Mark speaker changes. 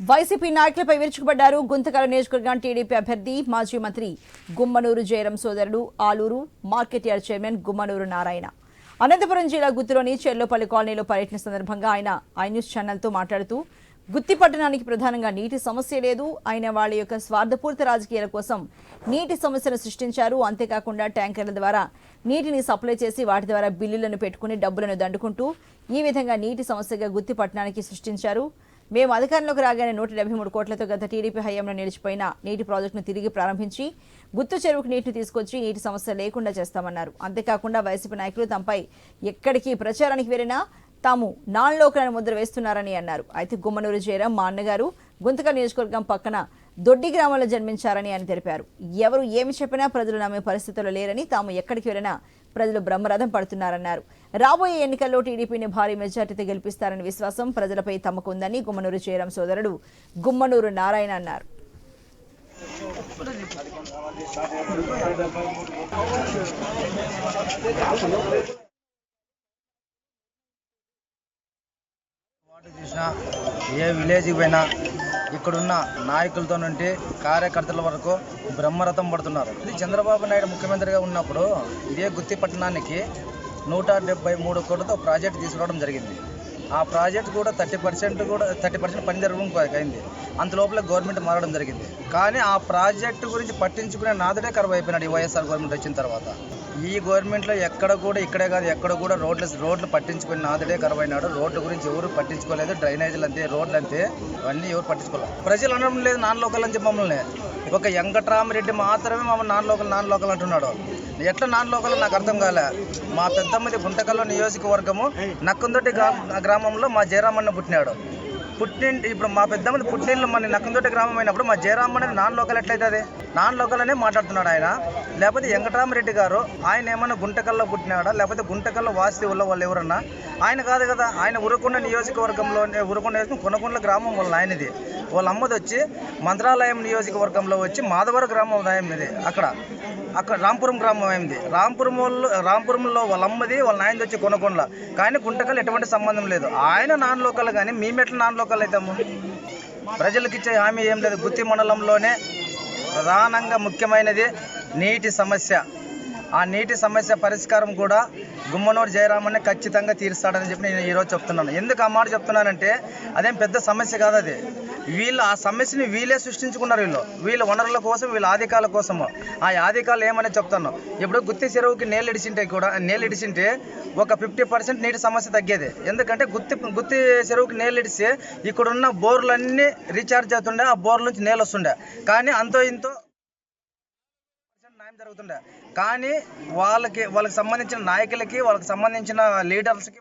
Speaker 1: YCP నాయకులపై విరుచుకుపడ్డారు గుంతకల నియోజకవర్గం టీడీపీ అభ్యర్థి మాజీ మంత్రి గుమ్మనూరు జయరం సోదరుడు Aluru market yard chairman Gummanur Narayana. Anantapuram జిల్లా గుత్తిలోని చెర్లోపల్లి కాలనీలో పర్యటన సందర్భంగా ఆయన ఐ న్యూస్ ఛానల్తో మాట్లాడుతూ గుత్తి పట్టణానికి ప్రధానంగా నీటి సమస్య లేదు. ఆయన వాళ్ళ యొక్క స్వార్థపూరిత రాజకీయాల కోసం నీటి సమస్యను సృష్టించారు. అంతేకాకుండా ట్యాంకర్ల ద్వారా నీటిని సప్లై చేసి వాటి ద్వారా బిల్లులను పెట్టుకుని డబ్బులను దండుకుంటూ ఈ విధంగా నీటి సమస్యగా గుత్తి పట్టణానికి సృష్టించారు. మేము అధికారంలోకి రాగానే నూట డెబ్బై మూడు కోట్లతో గత టీడీపీ హయాంలో నిలిచిపోయిన నీటి ప్రాజెక్టును తిరిగి ప్రారంభించి గుత్తు చెరువుకు నీటిని తీసుకొచ్చి నీటి సమస్య లేకుండా చేస్తామన్నారు. అంతేకాకుండా వైసీపీ నాయకులు తమపై ఎక్కడికి ప్రచారానికి వెళ్ళినా తాము నాన్లోకలను ముద్ర వేస్తున్నారని అన్నారు. అయితే గుమ్మనూరు జయరాం మా అన్నగారు గుంతకల్ నియోజకవర్గం పక్కన దొడ్డి గ్రామంలో జన్మించారని ఆయన తెలిపారు. ఎవరు ఏమి చెప్పినా ప్రజలు నమ్మే పరిస్థితుల్లో లేరని తాము ఎక్కడికి వెళ్ళినా ప్రజలు బ్రహ్మరథం పడుతున్నారన్నారు. రాబోయే ఎన్నికల్లో టీడీపీని భారీ మెజార్టీతో గెలిపిస్తారని విశ్వాసం ప్రజలపై తమకు ఉందని గుమ్మనూరు జయరాం సోదరుడు గుమ్మనూరు నారాయణ అన్నారు.
Speaker 2: ఏ విలేజ్కి పోయినా ఇక్కడున్న నాయకులతో నుండి కార్యకర్తల వరకు బ్రహ్మరథం పడుతున్నారు. ఇది చంద్రబాబు నాయుడు ముఖ్యమంత్రిగా ఉన్నప్పుడు ఇదే గుత్తి పట్టణానికి నూట డెబ్బై మూడు కోట్లతో ప్రాజెక్ట్ తీసుకురావడం జరిగింది. ఆ ప్రాజెక్ట్ కూడా థర్టీ పర్సెంట్ కూడా థర్టీ పర్సెంట్ పని జరగడం అయింది. అంత లోపల గవర్నమెంట్ మారడం జరిగింది. కానీ ఆ ప్రాజెక్ట్ గురించి పట్టించుకునే నాదుడే కరువు అయిపోయినాడు ఈ వైఎస్ఆర్ గవర్నమెంట్ వచ్చిన తర్వాత. ఈ గవర్నమెంట్లో ఎక్కడ కూడా ఇక్కడే కాదు ఎక్కడ కూడా రోడ్లు రోడ్లు పట్టించుకునే నాదుడే అయినాడు. రోడ్ల గురించి ఎవరు పట్టించుకోలేదు డ్రైనేజీలు అంతే రోడ్లు అంతే అవన్నీ ఎవరు పట్టించుకోలేదు. ప్రజలు అనడం లేదు నాన్ లోకల్ అని చెప్పి మమ్మల్ని. ఒక వెంకట్రామరెడ్డి మాత్రమే మమ్మల్ని నాన్ లోకల్ నాన్ లోకల్ అంటున్నాడు. ఎట్లా నాన్ లోకల్? నాకు అర్థం కాలే. మా పెద్దమ్మది గుంటకల్లో నియోజకవర్గము. నక్కందొడ్డి గ్రామ గ్రామంలో మా జయరామన్న పుట్టినాడు. పుట్టింటి ఇప్పుడు మా పెద్దమంది పుట్టినిల్లు మన నక్కందొడ్డి గ్రామం అయినప్పుడు మా జయరామ్ అనేది నాన్ లోకల్ ఎట్లయితుంది? నాన్ లోకల్ అనే మాట్లాడుతున్నాడు ఆయన. లేకపోతే వెంకటరామరెడ్డి గారు ఆయన ఏమన్నా గుంటకల్లో పుట్టినాడా? లేకపోతే గుంటకల్లో వాసి ఉన్న వాళ్ళు ఎవరన్నా? ఆయన కాదు కదా ఆయన ఉరకొండ నియోజకవర్గంలో ఉరకొండ కొనకొండల గ్రామం వాళ్ళ ఆయనది. వాళ్ళ అమ్మది వచ్చి మంత్రాలయం నియోజకవర్గంలో వచ్చి మాధవర గ్రామం ఆయనది అక్కడ. అక్కడ రాంపురం గ్రామం అయింది రాంపురం వాళ్ళు రాంపురంలో వాళ్ళ అమ్మది వాళ్ళ నాయనది వచ్చి కొనకొండల. కానీ గుంటకల్ ఎటువంటి సంబంధం లేదు. ఆయన నాన్ లోకల్ కానీ మేము ఎట్లా నాన్ లోకల్ అవుతాము ప్రజలకు ఇచ్చే హామీ ఏం లేదు. గుత్తి మండలంలోనే ప్రధానంగా ముఖ్యమైనది నీటి సమస్య. ఆ నీటి సమస్య పరిష్కారం కూడా గుమ్మనూరు జయరామని ఖచ్చితంగా తీరుస్తాడని చెప్పి నేను ఈరోజు చెప్తున్నాను. ఎందుకు ఆ మాట చెప్తున్నానంటే అదేం పెద్ద సమస్య కాదు అది. వీళ్ళు ఆ సమస్యని వీళ్ళే సృష్టించుకున్నారు వీళ్ళు. వీళ్ళ వనరుల కోసం వీళ్ళ ఆధికాల కోసము ఆ ఆధికాలు ఏమని చెప్తాను? ఇప్పుడు గుత్తి చెరువుకి నీళ్ళు ఇడిచింటే కూడా నీళ్ళు ఇడిచింటే ఒక ఫిఫ్టీ పర్సెంట్ నీటి సమస్య తగ్గేది. ఎందుకంటే గుత్తి గుత్తి చెరువుకి నీళ్ళు ఇడిస్తే ఇక్కడున్న బోర్లన్నీ రీఛార్జ్ అవుతుండే ఆ బోర్ల నుంచి నీళ్ళు వస్తుండే. కానీ అంతో ఇంతో న్యాయం జరుగుతుండే. కానీ వాళ్ళకి వాళ్ళకి సంబంధించిన నాయకులకి వాళ్ళకి సంబంధించిన లీడర్స్కి